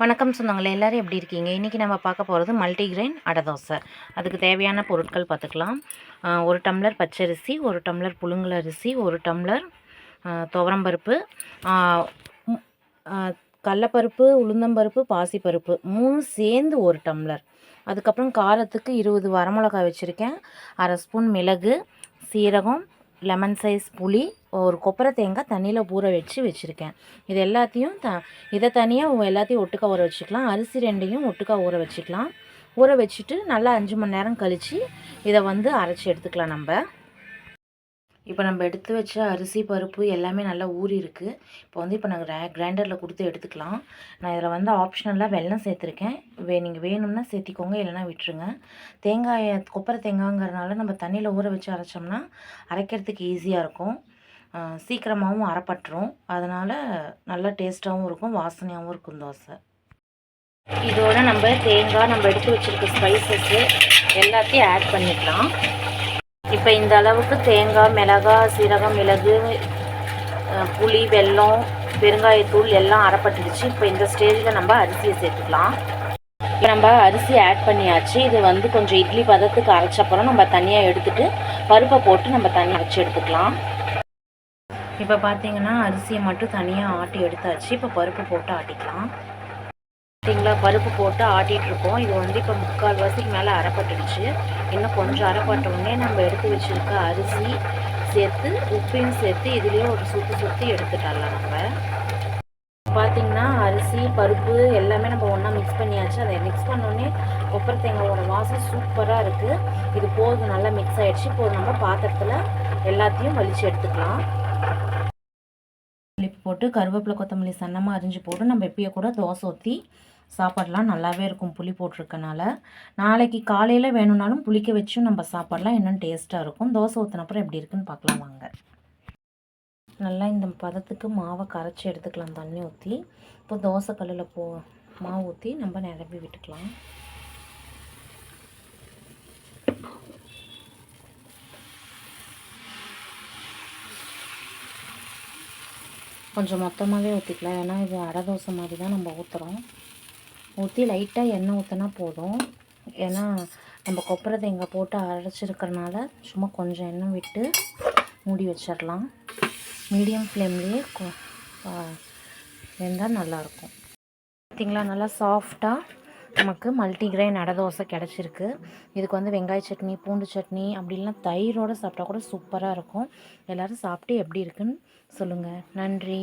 வணக்கம் சொந்தங்களே எல்லோரும் எப்படி இருக்கீங்க? இன்றைக்கி நம்ம பார்க்க போகிறது மல்டிகிரெயின் அடை தோசை. அதுக்கு தேவையான பொருட்கள் பார்த்துக்கலாம். ஒரு டம்ளர் பச்சரிசி ஒரு டம்ளர் புழுங்கல் அரிசி ஒரு டம்ளர் துவரம்பருப்பு கடலப்பருப்பு உளுந்தம்பருப்பு பாசிப்பருப்பு மூணு சேர்ந்து ஒரு டம்ளர். அதுக்கப்புறம் காரத்துக்கு இருபது வரமிளகாய் வச்சுருக்கேன். அரை ஸ்பூன் மிளகு சீரகம் லெமன் சைஸ் புளி ஒரு கொப்பரை தேங்காய் தண்ணியில் ஊற வச்சு வச்சுருக்கேன். இது எல்லாத்தையும் த இதை தனியாக எல்லாத்தையும் ஒட்டுக்கா ஊற வச்சுக்கலாம். அரிசி ரெண்டையும் ஒட்டுக்கா ஊற வச்சுக்கலாம். ஊற வச்சுட்டு நல்லா அஞ்சு மணி நேரம் கழித்து இதை வந்து அரைச்சி எடுத்துக்கலாம் நம்ம. இப்போ நம்ம எடுத்து வச்ச அரிசி பருப்பு எல்லாமே நல்லா ஊறி இருக்குது இப்போ வந்து இப்போ நாங்கள் கிரைண்டரில் கொடுத்து எடுத்துக்கலாம். நான் இதில் வந்து ஆப்ஷனலாக வெல்லம் சேர்த்துருக்கேன். வே நீங்கள் வேணும்னா சேர்த்திக்கோங்க இல்லைன்னா விட்டுருங்க. தேங்காயை கொப்பரை தேங்காய்ங்கிறனால நம்ம தண்ணியில் ஊற வச்சு அரைச்சோம்னா அரைக்கிறதுக்கு ஈஸியாக இருக்கும். சீக்கிரமாகவும் அரைப்பட்டுரும். அதனால் நல்லா டேஸ்ட்டாகவும் இருக்கும் வாசனையாகவும் இருக்கும் தோசை. இதோட நம்ம தேங்காய் நம்ம எடுத்து வச்சுருக்க ஸ்பைசஸ்ஸு எல்லாத்தையும் ஆட் பண்ணிக்கலாம். இப்போ இந்த அளவுக்கு தேங்காய் மிளகாய் சீரகம் மிளகு புளி வெல்லம் பெருங்காயத்தூள் எல்லாம் அறப்பட்டுடுச்சு இப்போ இந்த ஸ்டேஜில் நம்ம அரிசியை சேர்த்துக்கலாம். இப்போ நம்ம அரிசி ஆட் பண்ணியாச்சு. இது வந்து கொஞ்சம் இட்லி பதத்துக்கு அரைச்சப்பறம் நம்ம தனியாக எடுத்துகிட்டு பருப்பை போட்டு நம்ம தனியாக வச்சு எடுத்துக்கலாம். இப்போ பார்த்தீங்கன்னா அரிசியை மட்டும் தனியாக ஆட்டி எடுத்தாச்சு. இப்போ பருப்பு போட்டு ஆட்டிக்கலாம். சரிங்களா பருப்பு போட்டு ஆட்டிகிட்டு இருக்கோம் இது வந்து இப்போ முக்கால் வாசிக்கு மேலே அரைப்பட்டுடுச்சு. இன்னும் கொஞ்சம் அரைப்பட்டவுடனே நம்ம எடுத்து வச்சுருக்க அரிசி சேர்த்து உப்பையும் சேர்த்து இதுலேயே ஒரு சுற்றி சுற்றி எடுத்துட்டாலாம் நம்ம. பார்த்தீங்கன்னா அரிசி பருப்பு எல்லாமே நம்ம ஒன்றா மிக்ஸ் பண்ணியாச்சு. அதை மிக்ஸ் பண்ணோடனே கொப்பரை தேங்காயோட வாசம் சூப்பராக இருக்குது இது போதும் நல்லா மிக்ஸ் ஆகிடுச்சு இப்போ நம்ம பாத்திரத்தில் எல்லாத்தையும் வலிச்சு எடுத்துக்கலாம். போட்டு கருவேப்பிலை கொத்தமல்லி சன்னமாக அரிஞ்சு போட்டு நம்ம எப்பயே கூட தோசை ஊற்றி சாப்பாடெலாம் நல்லாவே இருக்கும் புளி போட்டிருக்கனால. நாளைக்கு காலையில் வேணும்னாலும் புளிக்க வச்சும் நம்ம சாப்பாடெலாம் இன்னும் டேஸ்ட்டாக இருக்கும். தோசை ஊற்றினப்புறம் எப்படி இருக்குன்னு பார்க்கலாம் வாங்க. நல்லா இந்த பதத்துக்கு மாவை கரைச்சி எடுத்துக்கலாம் தண்ணி ஊற்றி இப்போ தோசை கல்லில் போ மாவு ஊற்றி நம்ம நிரப்பி விட்டுக்கலாம். கொஞ்சம் மொத்தமாகவே ஊற்றிக்கலாம் ஏன்னா இது அடை தோசை மாதிரி தான் நம்ம ஊற்றுறோம் ஊற்றி லைட்டாக எண்ணெய் ஊற்றினா போதும். ஏன்னா நம்ம கொப்பரை தேங்காய் போட்டு அரைச்சிருக்கிறனால சும்மா கொஞ்சம் எண்ணெய் விட்டு மூடி வச்சிடலாம் மீடியம் ஃப்ளேம்லேயே வெந்தால் நல்லாயிருக்கும் பார்த்தீங்களா நல்லா சாஃப்டாக நமக்கு மல்டிகிரெயின் அடை தோசை கிடச்சிருக்கு. இதுக்கு வந்து வெங்காய சட்னி பூண்டு சட்னி அப்படிலாம் தயிரோடு சாப்பிட்டா கூட சூப்பராக இருக்கும். எல்லோரும் சாப்பிட்டு எப்படி இருக்குன்னு சொல்லுங்கள் நன்றி.